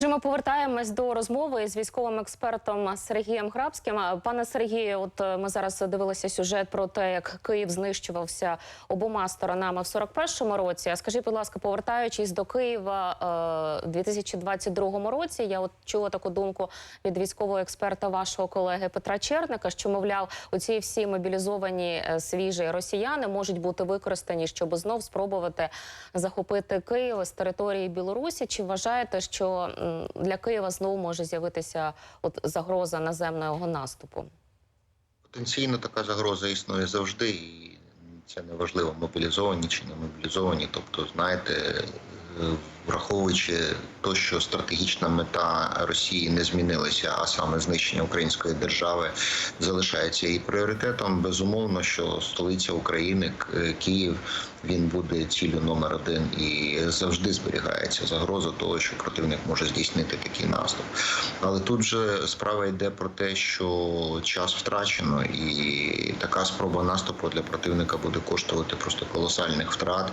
Отже, Ми повертаємось до розмови з військовим експертом Сергієм Грабським. Пане Сергію, от е, ми зараз дивилися сюжет про те, як Київ знищувався обома сторонами в 41-му році. Скажіть, будь ласка, повертаючись до Києва е, у 2022 році, я от чула таку думку від військового експерта вашого колеги Петра Черника, що мовляв, оці всі мобілізовані е, свіжі росіяни можуть бути використані, щоб знов спробувати захопити Київ з території Білорусі. Чи вважаєте, що для Києва знову може з'явитися от загроза наземного наступу? Потенційно така загроза існує завжди, і це не важливо, мобілізовані чи не мобілізовані. Тобто, знаєте, е, враховуючи те, що стратегічна мета Росії не змінилася, а саме знищення української держави залишається її пріоритетом. Безумовно, що столиця України, Київ, він буде ціллю номер один і завжди зберігається загроза того, що противник може здійснити такий наступ. Але тут же справа йде про те, що час втрачено, і така спроба наступу для противника буде коштувати просто колосальних втрат.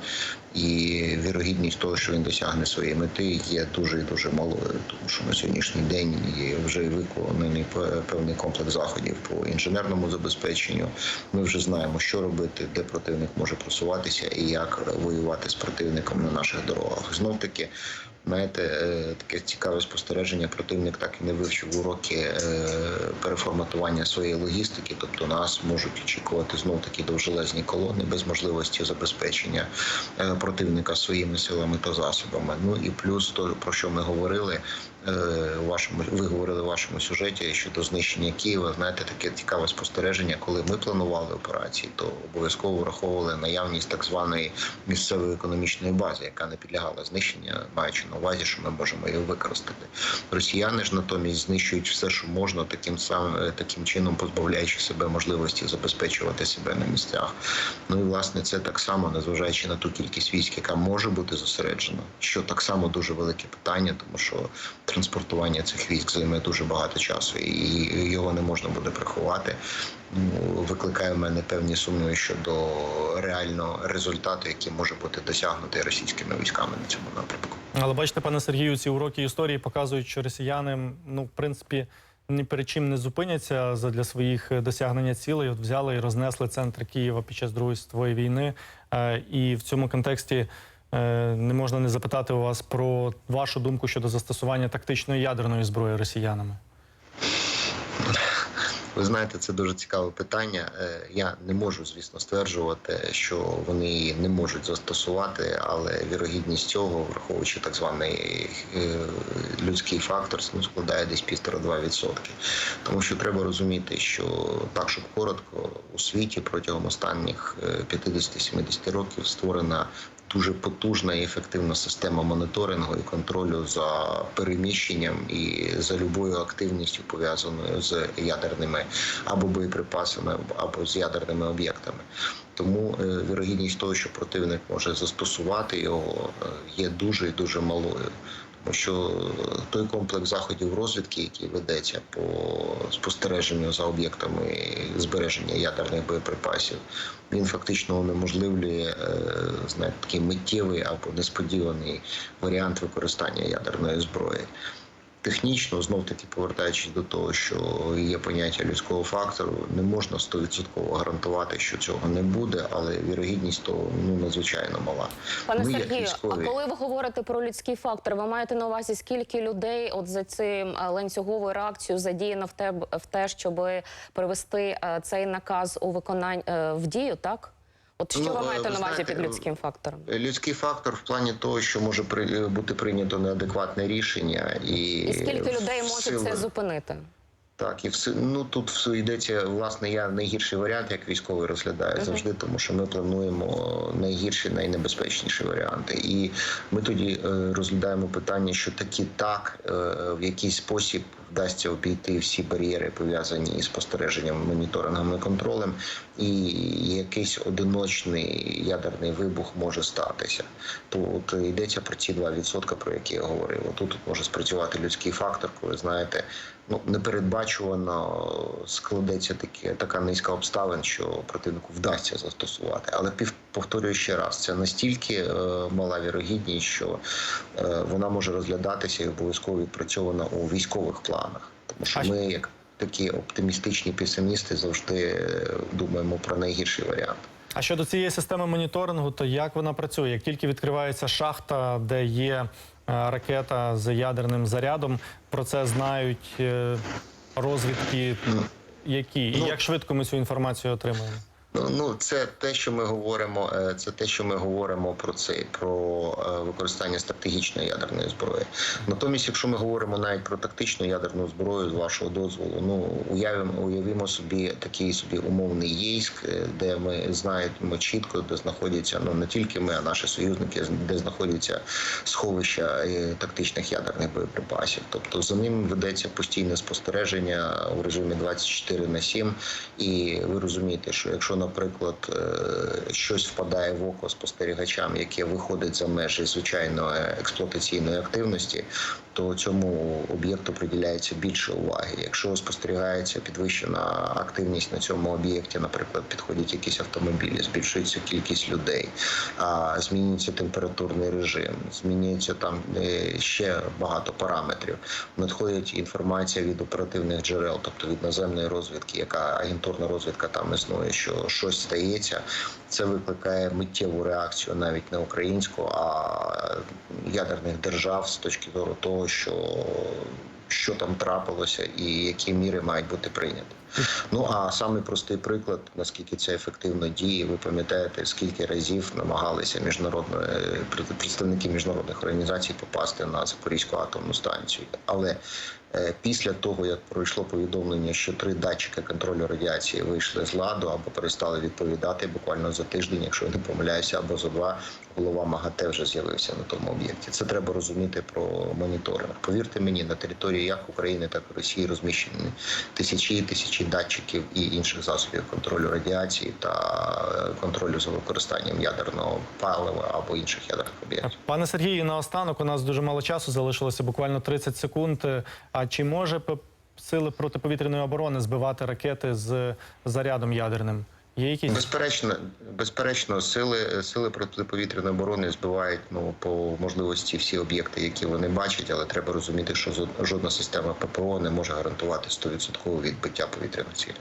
І вірогідність того, що він досягне своєї мети, є дуже і дуже малою, тому що на сьогоднішній день є вже виконаний пе- певний комплекс заходів по інженерному забезпеченню. Ми вже знаємо, що робити, де противник може просуватися і як воювати з противником на наших дорогах. Знов таки. Знаєте, е, таке цікаве спостереження. Противник так і не вивчив уроки е, переформатування своєї логістики. Тобто нас можуть очікувати знов такі довжелезні колони без можливості забезпечення е, противника своїми силами та засобами. Ну і плюс то про що ми говорили. Е, вашому ви говорили в вашому сюжеті щодо знищення Києва. Знаєте, таке цікаве спостереження. Коли ми планували операції, то обов'язково враховували наявність так званої місцевої економічної бази, яка не підлягала знищенню, маючи на увазі, що ми можемо її використати. Росіяни ж натомість знищують все, що можна, таким самим таким чином позбавляючи себе можливості забезпечувати себе на місцях. Ну і власне це так само, незважаючи на ту кількість військ, яка може бути зосереджена, що так само дуже велике питання, тому що транспортування цих військ займе дуже багато часу, і його не можна буде приховати. Викликає в мене певні сумніви щодо реального результату, який може бути досягнутий російськими військами на цьому напрямку. Але бачите, пане Сергію, ці уроки історії показують, що росіяни, ну, в принципі, ні перед чим не зупиняться для своїх досягнення цілей. От взяли і рознесли центр Києва під час Другої світової війни. Е, І в цьому контексті не можна не запитати у вас про вашу думку щодо застосування тактичної ядерної зброї росіянами. Ви знаєте, це дуже цікаве питання. Е, Я не можу, звісно, стверджувати, що вони її не можуть застосувати, але вірогідність цього, враховуючи так званий е, людський фактор, ну, складає десь півтора-два відсотки. Тому що треба розуміти, що так, щоб коротко у світі протягом останніх е, 50-70 років створена дуже потужна і ефективна система моніторингу і контролю за переміщенням і за любою активністю пов'язаною з ядерними або боєприпасами, або з ядерними об'єктами. Тому е, вірогідність того, що противник може застосувати його, е, є дуже і дуже малою. Що той комплекс заходів розвідки, який ведеться по спостереженню за об'єктами збереження ядерних боєприпасів, він фактично унеможливлює е, знаєте, такий миттєвий або несподіваний варіант використання ядерної зброї. Технічно, знов таки повертаючись до того, що є поняття людського фактору, не можна 100% гарантувати, що цього не буде, але вірогідність того ну надзвичайно мала. Пане Ми, Сергію, а коли ви говорите про людський фактор, ви маєте на увазі скільки людей от за цим е, ланцюговою реакцією задіяно в те, в те, щоб привести е, цей наказ у виконання е, в дію, так? От що Ну, ви е, маєте на увазі під людським фактором? Людський фактор в плані того, що може бути прийнято неадекватне рішення, і, І скільки людей може це зупинити? Так, і все ну тут все йдеться. Власне, я найгірший варіант, як військовий розглядаю Мгм. завжди, тому що ми плануємо найгірші, найнебезпечніші варіанти. І ми тоді е, розглядаємо питання, що таки так е, в якийсь спосіб вдасться обійти всі бар'єри, пов'язані із спостереженням, моніторингом і контролем, і якийсь одиночний ядерний вибух може статися. То от йдеться про ці 2%, про які я говорив. Тут може спрацювати людський фактор, коли знаєте ну непередбачувано складеться такі така низька обставин, що противнику вдасться застосувати. Але пів повторюю ще раз, це настільки е, мала вірогідність, що е, вона може розглядатися і обов'язково відпрацьована у військових планах, тому що ми як такі оптимістичні песимісти завжди е, думаємо про найгірший варіант. А щодо цієї системи моніторингу, то як вона працює? Як тільки відкривається шахта, де є ракета з ядерним зарядом, про це знають е, розвідки, які і Ну, як швидко ми цю інформацію отримуємо? Ну, це те, що ми говоримо. е, Це те, що ми говоримо про це, про е, використання стратегічної ядерної зброї. Натомість, якщо ми говоримо навіть про тактичну ядерну зброю, з вашого дозволу, ну уявимо, уявімо собі такий собі умовний єйськ, е, де ми знаємо чітко, де знаходяться ну не тільки ми, а наші союзники, де знаходяться сховища тактичних ядерних боєприпасів. Тобто за ним ведеться постійне спостереження у режимі 24 на 7. І ви розумієте, що якщо, наприклад, е, щось впадає в око спостерігачам, яке виходить за межі звичайної експлуатаційної активності, то цьому об'єкту приділяється більше уваги. Якщо спостерігається підвищена активність на цьому об'єкті, наприклад, підходять якісь автомобілі, збільшується кількість людей, змінюється температурний режим, змінюється там е, ще багато параметрів. Надходить інформація від оперативних джерел, тобто від наземної розвідки, яка агентурна розвідка там існує, що щось стається. Це викликає миттєву реакцію навіть не українську, а ядерних держав з точки зору того, що, що там трапилося і які міри мають бути прийняті. Ну а самий простий приклад, наскільки це ефективно діє, ви пам'ятаєте, скільки разів намагалися міжнародні представники міжнародних організацій попасти на Запорізьку атомну станцію, але після того як пройшло повідомлення, що три датчики контролю радіації вийшли з ладу або перестали відповідати буквально за тиждень, якщо я не помиляюся, або за два, голова МАГАТЕ вже з'явився на тому об'єкті. Це треба розуміти про моніторинг. Повірте мені, на території як України, так і Росії розміщені тисячі і тисячі датчиків і інших засобів контролю радіації та е, контролю за використанням ядерного палива або інших ядерних об'єктів. Пане Сергію, наостанок у нас дуже мало часу залишилося буквально 30 секунд. А чи може сили протиповітряної оборони збивати ракети з зарядом ядерним? Є якісь Безперечно, безперечно, сили сили протиповітряної оборони збивають ну по можливості всі об'єкти, які вони бачать, але треба розуміти, що жодна система ППО не може гарантувати 100% відбиття повітряних цілей.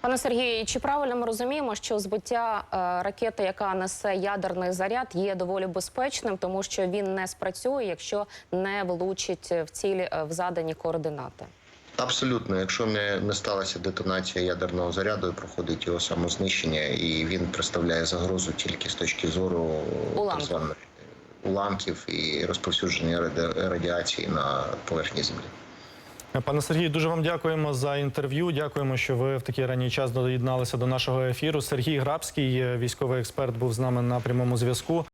Пане Сергію, чи правильно ми розуміємо, що збиття е, ракети, яка несе ядерний заряд, є доволі безпечним, тому що він не спрацює, якщо не влучить в цілі е, в задані координати? Абсолютно, якщо не, не сталася детонація ядерного заряду, проходить його самознищення, і він представляє загрозу тільки з точки зору так Уламків. званих уламків і розповсюдження радіації на поверхні землі. Пане Сергію, дуже вам дякуємо за інтерв'ю. Дякуємо, що ви в такий ранній час доєдналися до нашого ефіру. Сергій Грабський, військовий експерт, був з нами на прямому зв'язку.